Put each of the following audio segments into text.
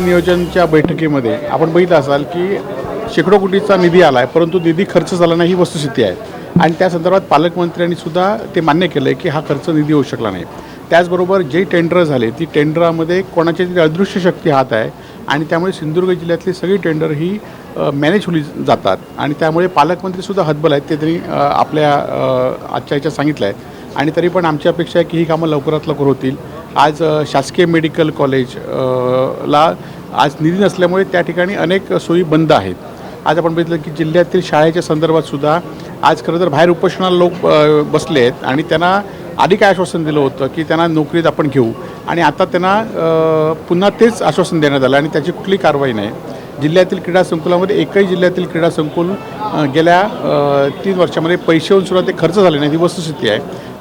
नियोजनच्या बैठकीमध्ये आपण बघितलं असाल की शेकडो कोटीचा निधी आला आहे परंतु निधी खर्च झाला नाही ही वस्तुस्थिती आहे. आणि त्या संदर्भात पालकमंत्र्यांनी सुद्धा ते मान्य केलं आहे की हा खर्च निधी होऊ शकला नाही. त्याचबरोबर जे टेंडर झाले ती टेंडरामध्ये कोणाची तरी अदृश्य शक्ती हात आहे आणि त्यामुळे सिंधुदुर्ग जिल्ह्यातली सगळी टेंडर ही मॅनेज होली जातात. आणि त्यामुळे पालकमंत्रीसुद्धा हतबल आहेत ते त्यांनी आपल्या आजच्या याच्यात सांगितलं आहे आणि तरी पण आमची अपेक्षा आहे की ही कामं लवकरात लवकर होतील. आज शासकीय मेडिकल कॉलेज ला आज निधी नसल्यामुळे त्या ठिकाणी अनेक सोयी बंद आहेत. आज आपण बघितलं की जिल्ह्यातील शाळेच्या संदर्भात सुद्धा आज खरं तर बाहेर उपोषणाला लोक बसले आहेत आणि त्यांना आधी काय आश्वासन दिलं होतं की त्यांना नोकरीत आपण घेऊ. आणि आता त्यांना पुन्हा तेच आश्वासन देण्यात आलं आणि त्याची कुठली कारवाई नाही. जिल्ह्यातील क्रीडा संकुलामध्ये एकही जिल्ह्यातील क्रीडा संकुल गेल्या तीन वर्षामध्ये पैसे होऊन सुद्धा ते खर्च झाले नाही ही वस्तुस्थिती आहे.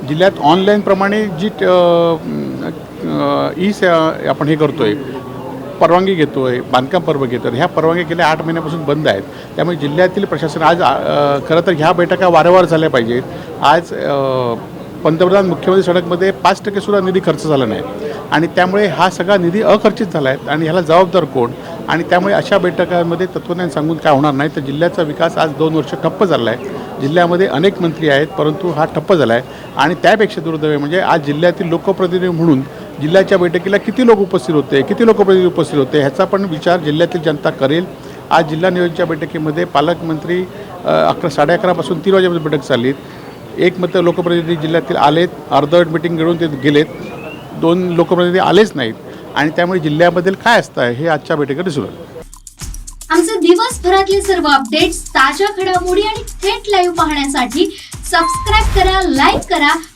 जिल्ह्यात ऑनलाईनप्रमाणे जी ट- ई से आपण हे करतो आहे परवानगी घेतो आहे बांधकाम पर्व घेतो ह्या परवानगी गेल्या आठ महिन्यापासून बंद आहेत. त्यामुळे जिल्ह्यातील प्रशासन आज खरं तर ह्या बैठका वारंवार झाल्या पाहिजेत. आज पंतप्रधान मुख्यमंत्री सडकमध्ये पाच टक्केसुद्धा निधी खर्च झाला नाही. आणि त्यामुळे हा सगळा निधी अखर्चित झाला आहे आणि ह्याला जबाबदार कोण? आणि त्यामुळे अशा बैठकांमध्ये तत्वज्ञान सांगून काय होणार नाही. तर जिल्ह्याचा विकास आज दोन वर्ष ठप्प झाला आहे. जिल्ह्यामध्ये अनेक मंत्री आहेत परंतु हा ठप्प झाला आहे. आणि त्यापेक्षा दुर्दैव म्हणजे आज जिल्ह्यातील लोकप्रतिनिधी म्हणून जिल्ह्याच्या बैठकीला किती लोक उपस्थित होते किती लोक उपस्थित होते ह्याचा पण विचार जिल्ह्यातील जनता करेल. आज जिल्हा नियोजनच्या बैठकीमध्ये पालकमंत्री अकरा साडे अकरापासून तीन वाजेपर्यंत बैठक चालली. एक मत लोकप्रतिनिधी जिल्ह्यातील आलेत अर्धवट मिटिंग घेऊन ते गेलेत. दोन लोकप्रतिनिधी आलेच नाहीत. आणि त्यामुळे जिल्ह्याबद्दल काय असतं हे आजच्या बैठकीत दिसून आमचे दिवसभरातले सर्व अपडेट्स ताज्या घडामोडी आणि थेट लाईव्ह पाहण्यासाठी सबस्क्राईब करा लाईक करा.